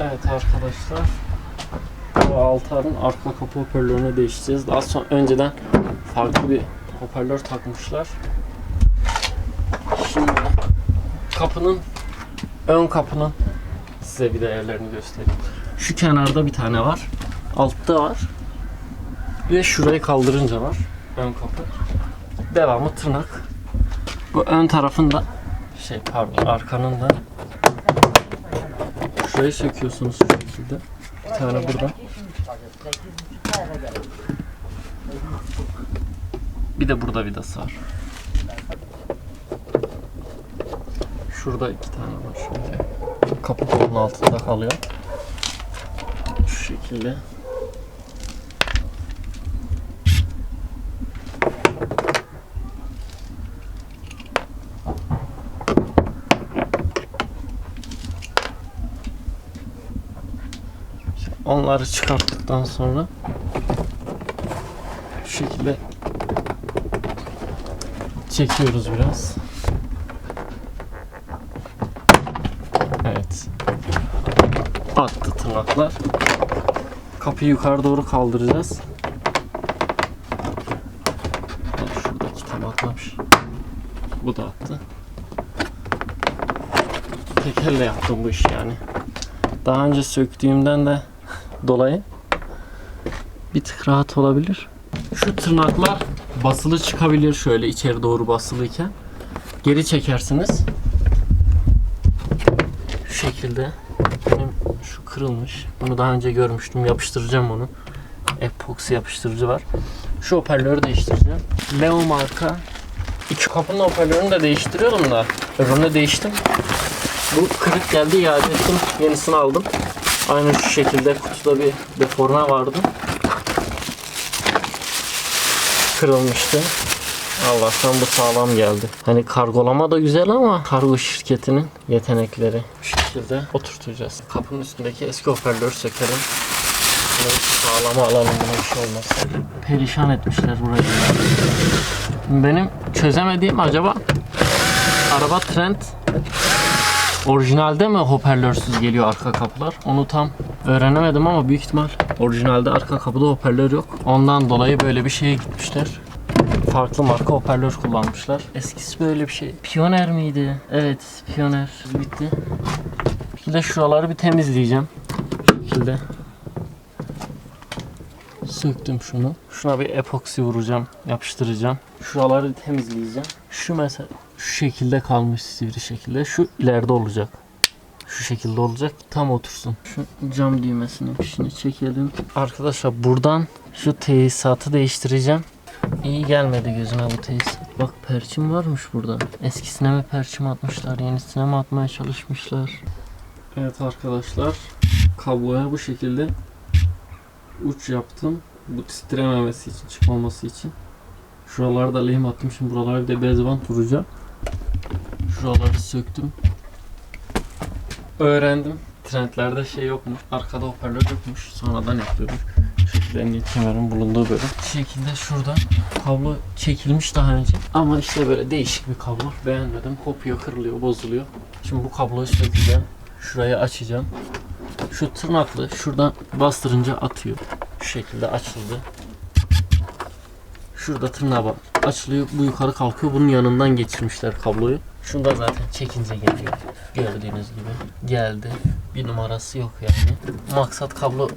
Evet arkadaşlar. Bu altarın arka kapı hoparlörünü değiştireceğiz. Daha sonra önceden farklı bir hoparlör takmışlar. Şimdi kapının ön kapının size bir değerlerini göstereyim. Şu kenarda bir tane var. Altta var. Ve şurayı kaldırınca var. Ön kapı. Devamı tırnak. Bu ön tarafında şey pardon arkanın da şurayı söküyorsunuz şu şekilde. Bir tane burada. Bir de burada vidası var. Şurada iki tane var şöyle. Kapı kolunun altında kalıyor. Şu şekilde. Onları çıkarttıktan sonra şu şekilde çekiyoruz biraz. Evet. Attı tırnaklar. Kapıyı yukarı doğru kaldıracağız. Şuradaki tam atlamış. Bu da attı. Tekerle yaptım bu işi yani. Daha önce söktüğümden de dolayı bir tık rahat olabilir. Şu tırnaklar basılı çıkabilir şöyle içeri doğru basılıyken. Geri çekersiniz. Şu şekilde. Benim şu kırılmış. Bunu daha önce görmüştüm. Yapıştıracağım onu. Epoksi yapıştırıcı var. Şu hoparlörü değiştireceğim. Leo marka. İç kapının hoparlörünü de değiştiriyordum da. Öbürünü değiştim. Bu kırık geldi iade ettim. Yenisini aldım. Aynı şu şekilde kutuda bir deforme vardı. Kırılmıştı. Allah'tan bu sağlam geldi. Hani kargolama da güzel ama kargo şirketinin yetenekleri bu şekilde oturtacağız. Kapının üstündeki eski hoparlörü sökelim. Bunu sağlama alalım buna bir şey olmaz. Perişan etmişler burayı. Benim çözemediğim acaba araba trend Orijinalde mi hoparlörsüz geliyor arka kapılar? Onu tam öğrenemedim ama büyük ihtimal orijinalde arka kapıda hoparlör yok. Ondan dolayı böyle bir şeye gitmişler. Farklı marka hoparlör kullanmışlar. Eskisi böyle bir şey. Pioneer miydi? Evet, Pioneer bitti. De şuraları bir temizleyeceğim. Bu şekilde. Söktüm şunu. Şuna bir epoksi vuracağım, yapıştıracağım. Şuraları temizleyeceğim. Şu mesela şu şekilde kalmış sivri şekilde. Şu ileride olacak. Şu şekilde olacak. Tam otursun. Şu cam düğmesinin fişini çekelim. Arkadaşlar buradan şu tesisatı değiştireceğim. İyi gelmedi gözüme bu tesisat. Bak perçim varmış burada. Eskisine mi perçim atmışlar, yenisine mi atmaya çalışmışlar? Evet arkadaşlar. Kabloya bu şekilde uç yaptım. Bu titrememesi için, çıkmaması için. Şuralarda lehim attım. Şimdi buralara bir de bez bant vuracağım. Şuraları söktüm. Öğrendim. Trendlerde şey yokmuş. Arkada hoparlör yokmuş. Sonradan yapıyorum. Şu şekilde bulunduğu bölüm. Bu şekilde şurada kablo çekilmiş daha önce. Ama işte böyle değişik bir kablo. Beğenmedim. Kopuyor, kırılıyor, bozuluyor. Şimdi bu kabloyu sökeceğim. Şurayı açacağım. Şu tırnaklı şuradan bastırınca atıyor. Şu şekilde açıldı. Şurada tırnağa. Açılıyor. Bu yukarı kalkıyor. Bunun yanından geçirmişler kabloyu. Şunda zaten çekince geliyor. Gördüğünüz gibi. Geldi. Bir numarası yok yani. Maksat kablo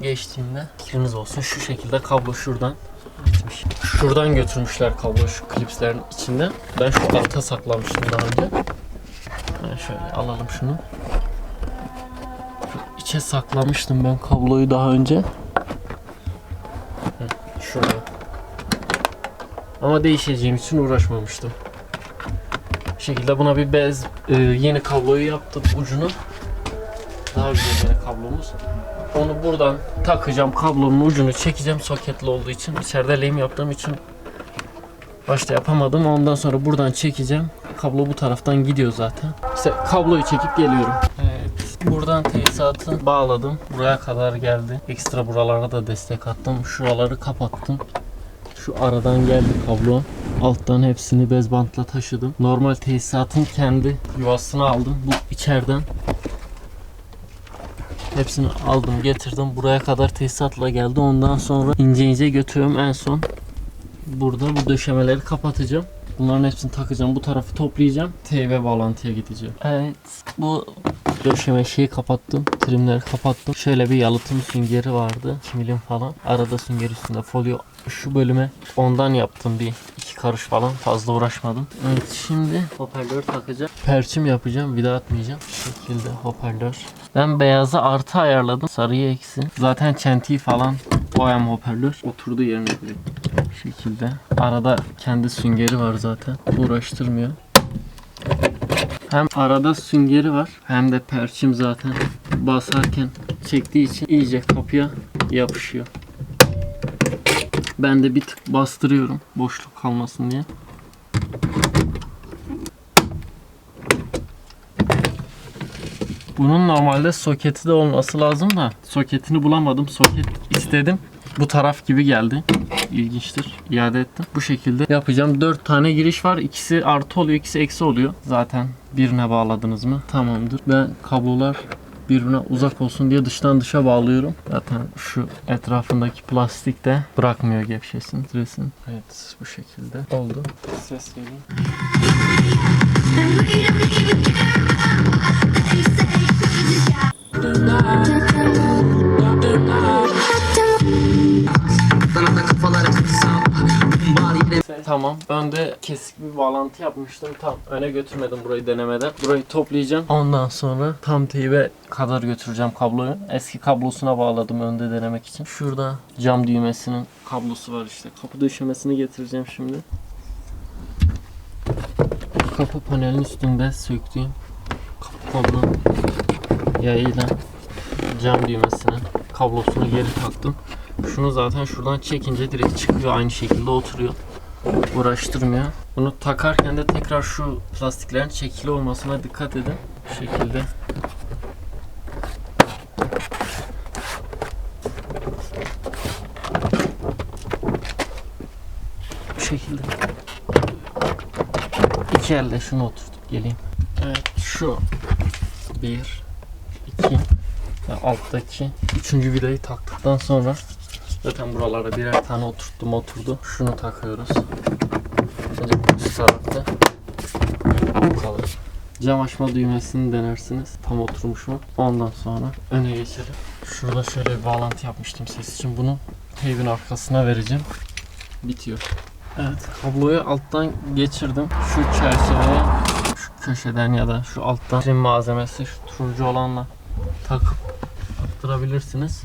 geçtiğinde fikriniz olsun. Şu şekilde kablo şuradan gitmiş. Şuradan götürmüşler kablo şu klipslerin içinde. Ben şu alta saklamıştım daha önce. Yani şöyle alalım şunu. Şu içe saklamıştım ben kabloyu daha önce. Şurada. Ama değişeceğim için uğraşmamıştım. Şekilde buna bir bez e, yeni kabloyu yaptım ucunu. Daha güzel yeni kablomuz. Onu buradan takacağım kablonun ucunu çekeceğim soketli olduğu için. İçeride lehim yaptığım için başta yapamadım. Ondan sonra buradan çekeceğim. Kablo bu taraftan gidiyor zaten. İşte kabloyu çekip geliyorum. Evet. Buradan tesisatı bağladım. Buraya kadar geldi. Ekstra buralara da destek attım. Şuraları kapattım. Şu aradan geldi kablo. Alttan hepsini bez bantla taşıdım. Normal tesisatın kendi yuvasını aldım. Bu içeriden Hepsini aldım getirdim. Buraya kadar tesisatla geldi. Ondan sonra ince ince götürüyorum. En son burada bu döşemeleri kapatacağım. Bunların hepsini takacağım. Bu tarafı toplayacağım. TV bağlantıya gideceğim. Evet. Bu döşeme şeyi kapattım. Trimleri kapattım. Şöyle bir yalıtım süngeri vardı. 2 milim falan. Arada sünger üstünde folyo. Şu bölüme ondan yaptım bir iki karış falan. Fazla uğraşmadım. Evet şimdi hoparlör takacağım. Perçim yapacağım. Vida atmayacağım. Şu şekilde hoparlör. Ben beyazı artı ayarladım. Sarıyı eksi. Zaten çentiği falan boyam hoparlör. Oturduğu yerine direkt. Şekilde. Arada kendi süngeri var zaten. Uğraştırmıyor. Hem arada süngeri var hem de perçim zaten basarken çektiği için iyice kapıya yapışıyor. Ben de bir tık bastırıyorum boşluk kalmasın diye. Bunun normalde soketi de olması lazım da soketini bulamadım. Soket istedim. Bu taraf gibi geldi. İlginçtir. İade ettim. Bu şekilde yapacağım. 4 tane giriş var. İkisi artı oluyor, ikisi eksi oluyor. Zaten birine bağladınız mı? Tamamdır. Ben kablolar birbirine uzak olsun diye dıştan dışa bağlıyorum. Zaten şu etrafındaki plastik de bırakmıyor gevşesin, titresin. Evet bu şekilde oldu. Ses geliyor. Tamam. Önde kesik bir bağlantı yapmıştım. Tam öne götürmedim burayı denemeden. Burayı toplayacağım. Ondan sonra tam teybe kadar götüreceğim kabloyu. Eski kablosuna bağladım önde denemek için. Şurada cam düğmesinin kablosu var işte. Kapı döşemesini getireceğim şimdi. Kapı panelinin üstünde söktüğüm kapı kolunun yayıyla cam düğmesinin kablosunu geri taktım. Şunu zaten şuradan çekince direkt çıkıyor aynı şekilde oturuyor. Uğraştırmıyor. Bunu takarken de tekrar şu plastiklerin çekili olmasına dikkat edin. Bu şekilde. Bu şekilde. İki elde şunu oturtup geleyim. Evet şu. Bir. iki ve alttaki üçüncü vidayı taktıktan sonra zaten buralara birer tane oturttum oturdu. Şunu takıyoruz. Önce üst tarafta kalır. Cam açma düğmesini denersiniz. Tam oturmuş mu? Ondan sonra öne geçelim. Şurada şöyle bir bağlantı yapmıştım ses için. Bunu teybin arkasına vereceğim. Bitiyor. Evet kabloyu alttan geçirdim. Şu çerçeveye şu köşeden ya da şu alttan trim malzemesi şu turuncu olanla takıp attırabilirsiniz.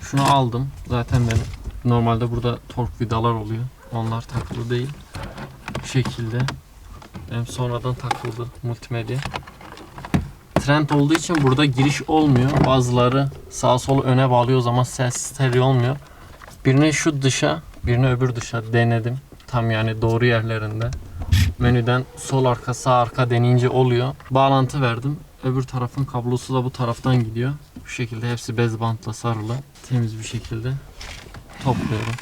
Şunu aldım. Zaten benim normalde burada tork vidalar oluyor. Onlar takılı değil. Bu şekilde. Benim sonradan takıldı multimedya. Trend olduğu için burada giriş olmuyor. Bazıları sağa sola öne bağlıyor o zaman ses stereo olmuyor. Birini şu dışa, birini öbür dışa denedim. Tam yani doğru yerlerinde. Menüden sol arka sağ arka deneyince oluyor. Bağlantı verdim. Öbür tarafın kablosu da bu taraftan gidiyor. Bu şekilde hepsi bez bantla sarılı. Temiz bir şekilde topluyorum.